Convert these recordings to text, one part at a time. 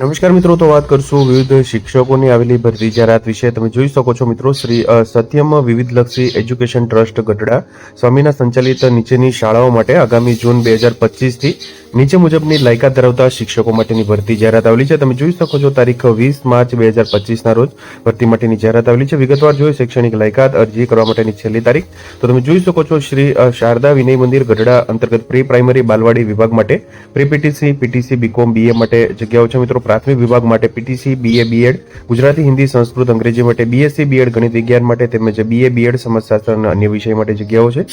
નમસ્કાર મિત્રો, તો વાત કરશું વિવિધ શિક્ષકોની આવેલી ભરતી જાહેરાત વિશે. તમે જોઈ શકો છો મિત્રો, શ્રી સત્યમ વિવિધલક્ષી એજ્યુકેશન ટ્રસ્ટ ગઢડા સ્વામીના સંચાલિત નીચેની શાળાઓ માટે આગામી જૂન બે હજાર પચીસથી નીચે મુજબની લાયકાત ધરાવતા શિક્ષકો માટેની ભરતી જાહેરાત આવેલી છે. તમે જોઈ શકો છો, તારીખ વીસ માર્ચ બે હજાર પચીસના રોજ ભરતી માટેની જાહેરાત આવેલી છે. વિગતવાર જોઈએ શૈક્ષણિક લાયકાત, અરજી કરવા માટેની છેલ્લી તારીખ. તો તમે જોઈ શકો છો, શ્રી શારદા વિનય મંદિર ગઢડા અંતર્ગત પ્રી પ્રાઇમરી બાલવાડી વિભાગ માટે pre PTC PTC BCom BA માટે જગ્યાઓ છે મિત્રો. પ્રાથમિક વિભાગ માટે PTC BA BEd Gujarati, Hindi, Sanskrit, અંગ્રેજી માટે બીએસસી બીએડ ગણિત વિજ્ઞાન માટે તેમજ બીએ બીએડ સમાજશાસ્ત્ર અને અન્ય વિષય માટે જગ્યાઓ છે.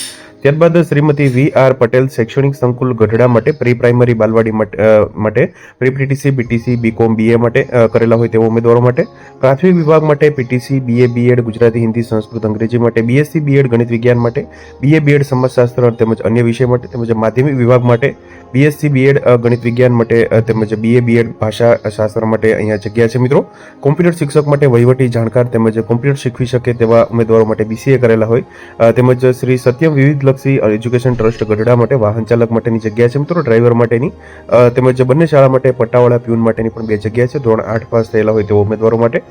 ત્યારબાદ શ્રીમતી વી આર પટેલ શૈક્ષણિક સંકુલ ગઢડા માટે પ્રી પ્રાઇમરી બાલવાડી માટે pre PTC BTC BCom BA માટે કરેલા હોય તેવા ઉમેદવારો માટે. પ્રાથમિક વિભાગ માટે PTC BA BEd Gujarati, Hindi, Sanskrit, અંગ્રેજી માટે બીએસસી બીએડ ગણિત વિજ્ઞાન માટે બીએ બીએડ સમાજશાસ્ત્ર તેમજ અન્ય વિષય માટે તેમજ માધ્યમિક વિભાગ માટે બીએસસી બીએડ ગણિત વિજ્ઞાન માટે તેમજ બીએ બીએડ ભાષા શાસ્ત્ર માટે અહીંયા જગ્યા છે મિત્રો. કોમ્પ્યુટર શિક્ષક માટે વહીવટી જાણકાર તેમજ કોમ્પ્યુટર શીખવી શકે તેવા ઉમેદવારો માટે બીસીએ કરેલા હોય. તેમજ શ્રી સત્યમ વિવિધલક્ષી એજ્યુકેશન ટ્રસ્ટ ગઢડા માટે વાહન ચાલક માટેની જગ્યા છે મિત્રો, ડ્રાઈવર માટેની. તેમજ બંને શાળા માટે પટ્ટાવાળા પ્યુન માટેની પણ બે જગ્યા છે. ધોરણ આઠ પાસ થયેલા હોય તેવા ઉમેદવારો માટે.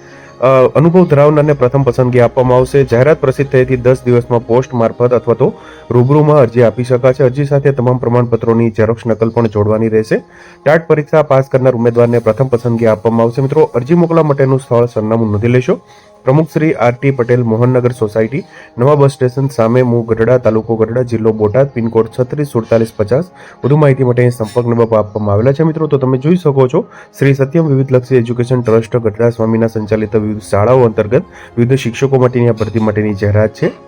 અનુભવ ધરાવનારને પ્રથમ પસંદગી આપવામાં આવશે. જાહેરાત પ્રસિદ્ધ થયેથી દસ દિવસમાં પોસ્ટ મારફત અથવા તો રૂબરૂમાં અરજી આપી શકાશે. અરજી સાથે તમામ પ્રમાણપત્રોની ઝેરોક્ષ નકલ પણ જોડવાની રહેશે. ટાટ પરીક્ષા પાસ કરનાર ઉમેદવારને પ્રથમ પસંદગી આપવામાં આવશે. મિત્રો, અરજી મોકલવા માટેનું સ્થળ સરનામું નોંધી લેશો. પ્રમુખ Shri R T Patel, Mohannagar society, નવા બસ સ્ટેશન સામે મુ ગઢડા, તાલુકો ગઢડા, જિલ્લો બોટાદ, પિનકોડ છત્રીસ, સુડતાલીસ, પચાસ. વધુ માહિતી માટે સંપર્ક નંબર આપવામાં આવેલા છે. મિત્રો, તો તમે જોઈ શકો છો, શ્રી સત્યમ વિવિધલક્ષી એજ્યુકેશન ટ્રસ્ટ ગઢડા સ્વામીના સંચાલિત વિવિધ શાળાઓ અંતર્ગત વિવિધ શિક્ષકો માટેની આ ભરતી માટેની જાહેરાત છે.